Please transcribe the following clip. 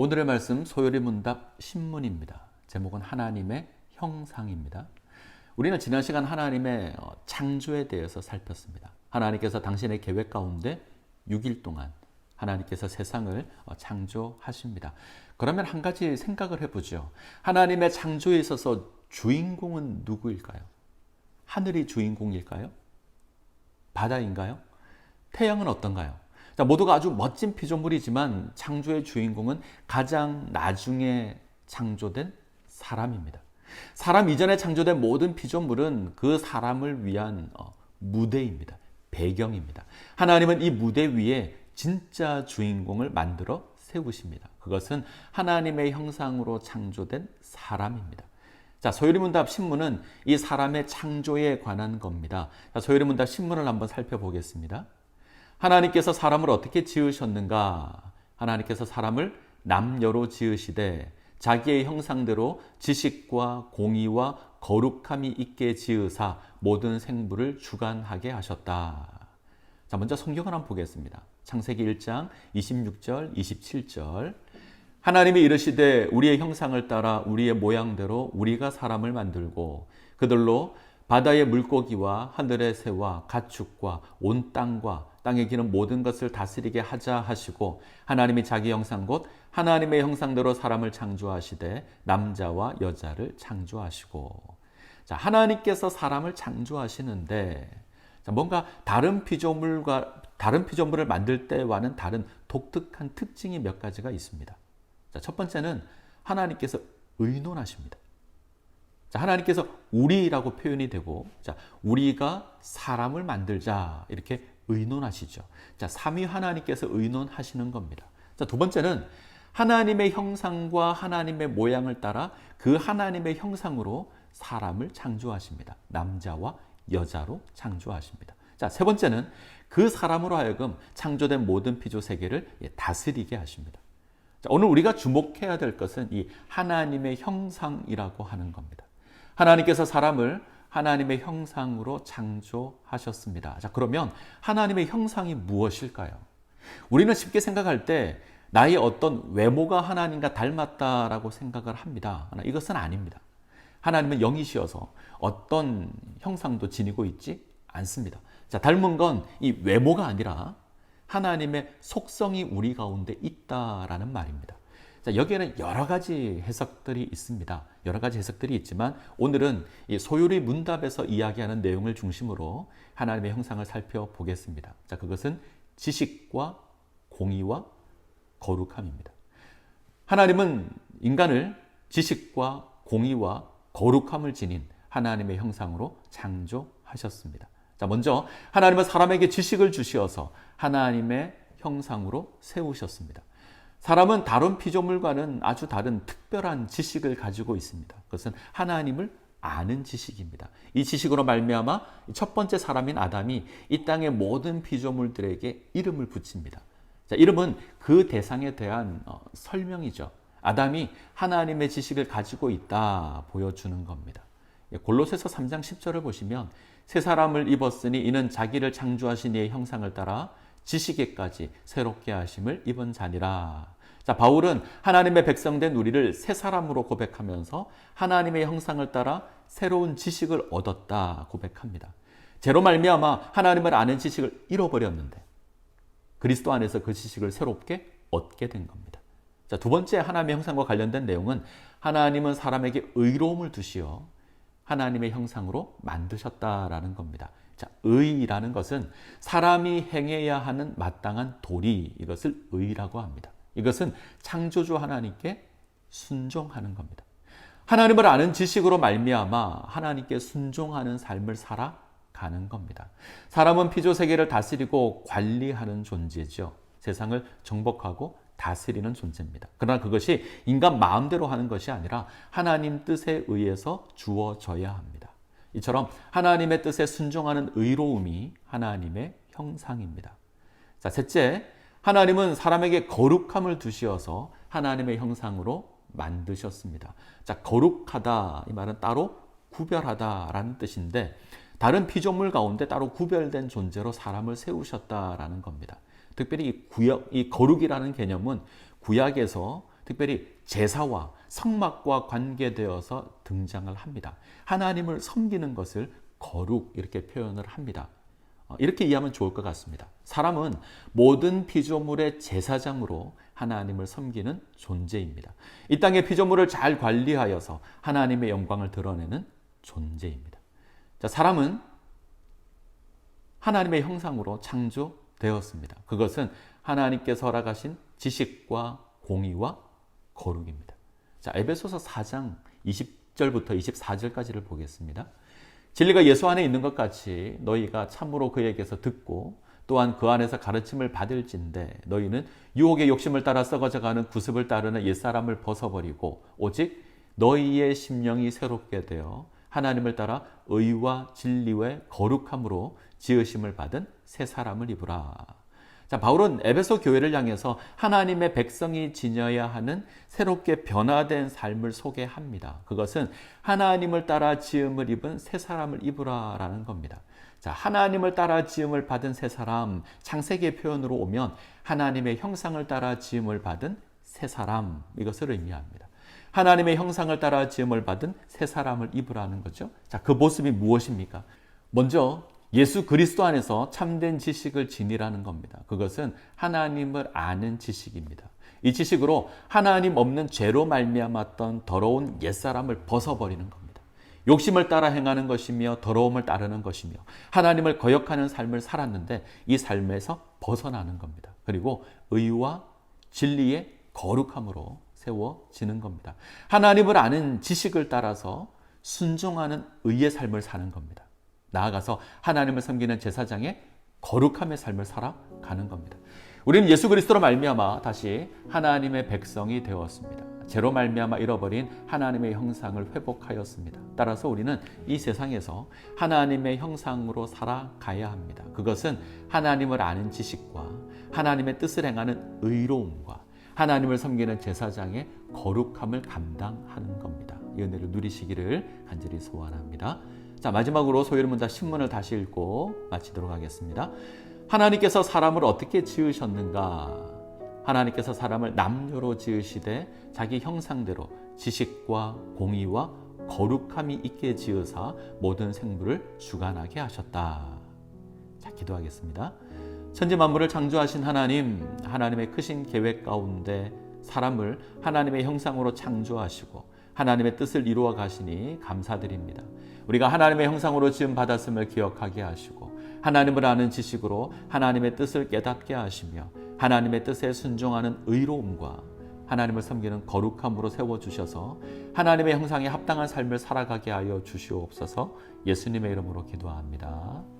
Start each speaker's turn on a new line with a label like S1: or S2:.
S1: 오늘의 말씀 소요리 문답 신문입니다. 제목은 하나님의 형상입니다. 우리는 지난 시간 하나님의 어, 창조에 대해서 살폈습니다. 하나님께서 당신의 계획 가운데 6일 동안 하나님께서 세상을 어, 창조하십니다. 그러면 한 가지 생각을 해보죠. 하나님의 창조에 있어서 주인공은 누구일까요? 하늘이 주인공일까요? 바다인가요? 태양은 어떤가요? 자, 모두가 아주 멋진 피조물이지만 창조의 주인공은 가장 나중에 창조된 사람입니다. 사람 이전에 창조된 모든 피조물은 그 사람을 위한 어, 무대입니다. 배경입니다. 하나님은 이 무대 위에 진짜 주인공을 만들어 세우십니다. 그것은 하나님의 형상으로 창조된 사람입니다. 자, 소요리문답 신문은 이 사람의 창조에 관한 겁니다. 자, 소요리문답 신문을 한번 살펴보겠습니다. 하나님께서 사람을 어떻게 지으셨는가? 하나님께서 사람을 남녀로 지으시되 자기의 형상대로 지식과 공의와 거룩함이 있게 지으사 모든 생물을 주관하게 하셨다. 자, 먼저 성경을 한번 보겠습니다. 창세기 1장 26절, 27절. 하나님이 이르시되 우리의 형상을 따라 우리의 모양대로 우리가 사람을 만들고 그들로 바다의 물고기와 하늘의 새와 가축과 온 땅과 땅에 기는 모든 것을 다스리게 하자 하시고 하나님이 자기 형상 곧 하나님의 형상대로 사람을 창조하시되 남자와 여자를 창조하시고 자 하나님께서 사람을 창조하시는데 자, 뭔가 다른 피조물과 다른 피조물을 만들 때와는 다른 독특한 특징이 몇 가지가 있습니다. 자, 첫 번째는 하나님께서 의논하십니다. 자, 하나님께서 우리라고 표현이 되고, 자, 우리가 사람을 만들자 이렇게 의논하시죠. 자, 삼위 하나님께서 의논하시는 겁니다. 자, 두 번째는 하나님의 형상과 하나님의 모양을 따라 그 하나님의 형상으로 사람을 창조하십니다. 남자와 여자로 창조하십니다. 자, 세 번째는 그 사람으로 하여금 창조된 모든 피조 세계를 예, 다스리게 하십니다. 자, 오늘 우리가 주목해야 될 것은 이 하나님의 형상이라고 하는 겁니다. 하나님께서 사람을 하나님의 형상으로 창조하셨습니다. 자, 그러면 하나님의 형상이 무엇일까요? 우리는 쉽게 생각할 때 나의 어떤 외모가 하나님과 닮았다라고 생각을 합니다. 이것은 아닙니다. 하나님은 영이시여서 어떤 형상도 지니고 있지 않습니다. 자, 닮은 건 이 외모가 아니라 하나님의 속성이 우리 가운데 있다라는 말입니다. 자, 여기에는 여러 가지 해석들이 있습니다. 여러 가지 해석들이 있지만 오늘은 이 소요리 문답에서 이야기하는 내용을 중심으로 하나님의 형상을 살펴보겠습니다. 자, 그것은 지식과 공의와 거룩함입니다. 하나님은 인간을 지식과 공의와 거룩함을 지닌 하나님의 형상으로 창조하셨습니다. 자, 먼저 하나님은 사람에게 지식을 주시어서 하나님의 형상으로 세우셨습니다. 사람은 다른 피조물과는 아주 다른 특별한 지식을 가지고 있습니다. 그것은 하나님을 아는 지식입니다. 이 지식으로 말미암아 첫 번째 사람인 아담이 이 땅의 모든 피조물들에게 이름을 붙입니다. 자, 이름은 그 대상에 대한 어, 설명이죠. 아담이 하나님의 지식을 가지고 있다 보여주는 겁니다. 예, 골로새서 3장 10절을 보시면 새 사람을 입었으니 이는 자기를 창조하신 이의 형상을 따라 지식에까지 새롭게 하심을 입은 자니라. 자, 바울은 하나님의 백성된 우리를 새 사람으로 고백하면서 하나님의 형상을 따라 새로운 지식을 얻었다 고백합니다. 제로 말미암아 하나님을 아는 지식을 잃어버렸는데 그리스도 안에서 그 지식을 새롭게 얻게 된 겁니다. 자, 두 번째 하나님의 형상과 관련된 내용은 하나님은 사람에게 의로움을 두시어 하나님의 형상으로 만드셨다라는 겁니다. 자, 의라는 것은 사람이 행해야 하는 마땅한 도리 이것을 의라고 합니다. 이것은 창조주 하나님께 순종하는 겁니다. 하나님을 아는 지식으로 말미암아 하나님께 순종하는 삶을 살아가는 겁니다. 사람은 피조 세계를 다스리고 관리하는 존재죠. 세상을 정복하고 다스리는 존재입니다. 그러나 그것이 인간 마음대로 하는 것이 아니라 하나님 뜻에 의해서 주어져야 합니다. 이처럼 하나님의 뜻에 순종하는 의로움이 하나님의 형상입니다. 자, 셋째, 하나님은 사람에게 거룩함을 두시어서 하나님의 형상으로 만드셨습니다. 자, 거룩하다 이 말은 따로 구별하다라는 뜻인데 다른 피조물 가운데 따로 구별된 존재로 사람을 세우셨다라는 겁니다. 특별히 이 구약, 이 거룩이라는 개념은 구약에서 특별히 제사와 성막과 관계되어서 등장을 합니다. 하나님을 섬기는 것을 거룩 이렇게 표현을 합니다. 어, 이렇게 이해하면 좋을 것 같습니다. 사람은 모든 피조물의 제사장으로 하나님을 섬기는 존재입니다. 이 땅의 피조물을 잘 관리하여서 하나님의 영광을 드러내는 존재입니다. 자, 사람은 하나님의 형상으로 창조되었습니다. 그것은 하나님께서 허락하신 지식과 공의와 거룩입니다. 자, 에베소서 4장 20절부터 24절까지를 보겠습니다. 진리가 예수 안에 있는 것 같이 너희가 참으로 그에게서 듣고 또한 그 안에서 가르침을 받을진데 너희는 유혹의 욕심을 따라 썩어져가는 구습을 따르는 옛사람을 벗어버리고 오직 너희의 심령이 새롭게 되어 하나님을 따라 의와 진리와 거룩함으로 지으심을 받은 새 사람을 입으라. 자, 바울은 에베소 교회를 향해서 하나님의 백성이 지녀야 하는 새롭게 변화된 삶을 소개합니다. 그것은 하나님을 따라 지음을 입은 새 사람을 입으라라는 겁니다. 자, 하나님을 따라 지음을 받은 새 사람, 창세기의 표현으로 오면 하나님의 형상을 따라 지음을 받은 새 사람, 이것을 의미합니다. 하나님의 형상을 따라 지음을 받은 새 사람을 입으라는 거죠. 자, 그 모습이 무엇입니까? 먼저 예수 그리스도 안에서 참된 지식을 지니라는 겁니다. 그것은 하나님을 아는 지식입니다. 이 지식으로 하나님 없는 죄로 말미암았던 더러운 옛사람을 벗어버리는 겁니다. 욕심을 따라 행하는 것이며 더러움을 따르는 것이며 하나님을 거역하는 삶을 살았는데 이 삶에서 벗어나는 겁니다. 그리고 의와 진리의 거룩함으로 세워지는 겁니다. 하나님을 아는 지식을 따라서 순종하는 의의 삶을 사는 겁니다. 나아가서 하나님을 섬기는 제사장의 거룩함의 삶을 살아가는 겁니다. 우리는 예수 그리스도로 말미암아 다시 하나님의 백성이 되었습니다. 죄로 말미암아 잃어버린 하나님의 형상을 회복하였습니다. 따라서 우리는 이 세상에서 하나님의 형상으로 살아가야 합니다. 그것은 하나님을 아는 지식과 하나님의 뜻을 행하는 의로움과 하나님을 섬기는 제사장의 거룩함을 감당하는 겁니다. 이 은혜를 누리시기를 간절히 소원합니다. 자, 마지막으로 소요리 문자 신문을 다시 읽고 마치도록 하겠습니다. 하나님께서 사람을 어떻게 지으셨는가? 하나님께서 사람을 남녀로 지으시되 자기 형상대로 지식과 공의와 거룩함이 있게 지으사 모든 생물을 주관하게 하셨다. 자, 기도하겠습니다. 천지 만물을 창조하신 하나님, 하나님의 크신 계획 가운데 사람을 하나님의 형상으로 창조하시고 하나님의 뜻을 이루어 가시니 감사드립니다. 우리가 하나님의 형상으로 지음 받았음을 기억하게 하시고 하나님을 아는 지식으로 하나님의 뜻을 깨닫게 하시며 하나님의 뜻에 순종하는 의로움과 하나님을 섬기는 거룩함으로 세워 주셔서 하나님의 형상에 합당한 삶을 살아가게 하여 주시옵소서. 예수님의 이름으로 기도합니다.